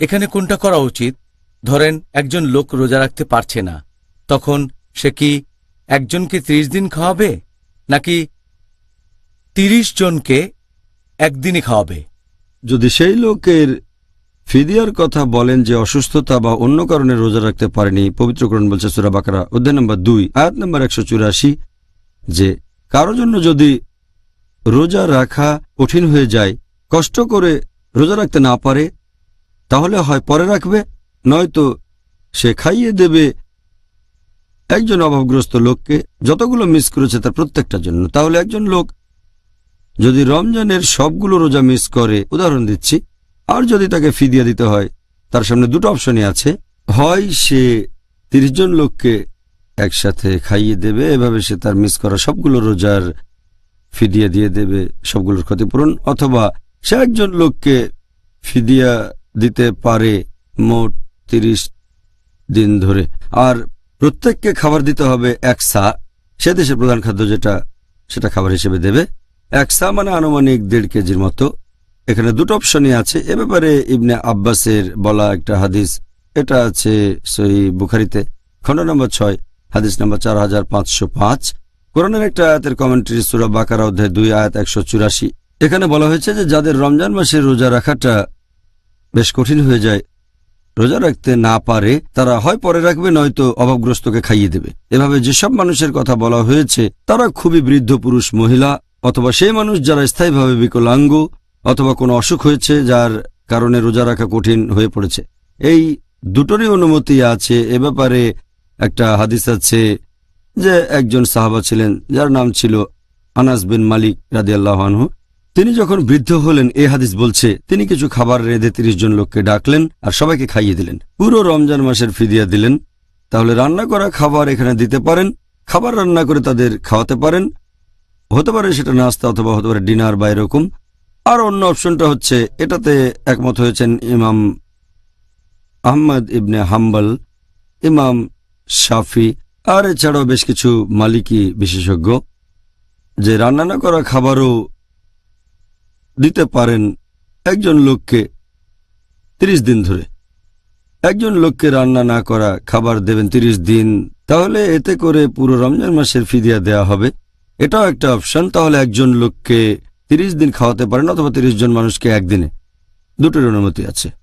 এখানে কোনটা করা উচিত? ধরেন, একজন লোক রোজা রাখতে পারছে না। তখন সে কি একজনকে ত্রিশ দিন খাওয়াবে? নাকি তিরিশ জনকে একদিনই খাওয়াবে? যদি সেই লোকের ফিদিয়ার কথা বলেন যে অসুস্থতা বা অন্য কারণে রোজা রাখতে পারেনি পবিত্রকরণ বলছে সুরা বাকারা, অধ্যায় নম্বর দুই, আয়াত নম্বর একশো চুরাশি, যে কারও জন্য যদি রোজা রাখা কঠিন হয়ে যায়, কষ্ট করে রোজা রাখতে না পারে তাহলে হয় পরে রাখবে, নয়তো সে খাইয়ে দেবে। একজন অভাবগ্রস্ত লোককে যতগুলো মিস করেছে তার প্রত্যেকটার জন্য। তাহলে একজন লোক যদি রমজানের সবগুলো রোজা মিস করে, উদাহরণ দিচ্ছি, আর যদি তাকে ফিদিয়া দিতে হয়, তার সামনে দুটো অপশনই আছে। হয় সে তিরিশ জন লোককে একসাথে খাইয়ে দেবে, এভাবে সে তার মিস করা সবগুলো রোজার ফিদিয়া দিয়ে দেবে, সবগুলোর ক্ষতিপূরণ, অথবা সে একজন লোককে ফিদিয়া দিতে পারে মোট তিরিশ দিন ধরে। আর প্রত্যেককে খাবার দিতে হবে এক সা। সে দেশের প্রধান খাদ্য যেটা, সেটা খাবার হিসেবে দেবে। এক সা মানে আনুমানিক দেড় কেজির মতো। এখানে দুটো অপশনই আছে। এ ব্যাপারে ইবনে আব্বাসের বলা একটা হাদিস। এটা আছে সই বুখারিতে। খণ্ড নম্বর ছয়, হাদিস নম্বর চার হাজার পাঁচশো পাঁচ। কোরআনের একটা আয়াতের কমেন্ট্রি সুরা বাকারা অধ্যায় দুই, আয়াত একশো চুরাশি। এখানে বলা হয়েছে যে যাদের রমজান মাসে রোজা রাখাটা বেশ কঠিন হয়ে যায়। রোজা রাখতে না পারে, তারা হয় পরে রাখবে, নয়তো অভাবগ্রস্তকে খাইয়ে দেবে। এভাবে যেসব মানুষের কথা বলা হয়েছে, তারা খুবই বৃদ্ধ পুরুষ মহিলা, অথবা সেই মানুষ যারা স্থায়ীভাবে বিকলাঙ্গ, অথবা কোনো অসুখ হয়েছে যার কারণে রোজা রাখা কঠিন হয়ে পড়েছে। এই দুটোরই অনুমতি আছে। এ ব্যাপারে একটা হাদিস আছে যে একজন সাহাবা ছিলেন, যার নাম ছিল আনাস বিন মালিক রাদিয়াল্লাহনহু তিনি যখন বৃদ্ধ হলেন, এ হাদিস বলছে, তিনি কিছু খাবার রেঁধে তিরিশ জন লোককে ডাকলেন আর সবাইকে খাইয়ে দিলেন। পুরো রমজান মাসের ফিদিয়া দিলেন। তাহলে রান্না করা খাবার এখানে দিতে পারেন, খাবার রান্না করে তাদের খাওয়াতে পারেন। হতে পারে সেটা নাস্তা অথবা হতে পারে ডিনার বা এরকম। আর অন্য অপশনটা হচ্ছে, এটাতে একমত হয়েছেন ইমাম আহমদ ইবনে হাম্বল, ইমাম শাফি, আর এছাড়াও বেশ কিছু মালিকি বিশেষজ্ঞ, যে রান্না না করা খাবারও দিতে পারেন একজন লোককে ৩০ দিন ধরে। একজন লোককে রান্না না করা, খাবার দেবেন ৩০ দিন, তাহলে এতে করে পুরো রমজান মাসের ফিদিয়া দেয়া হবে। এটাও একটা অপশন, তাহলে একজন লোককে ৩০ দিন খাওয়াতে পারেন অথবা ৩০ জন মানুষকে একদিনে। দুটোর অনুমতি আছে।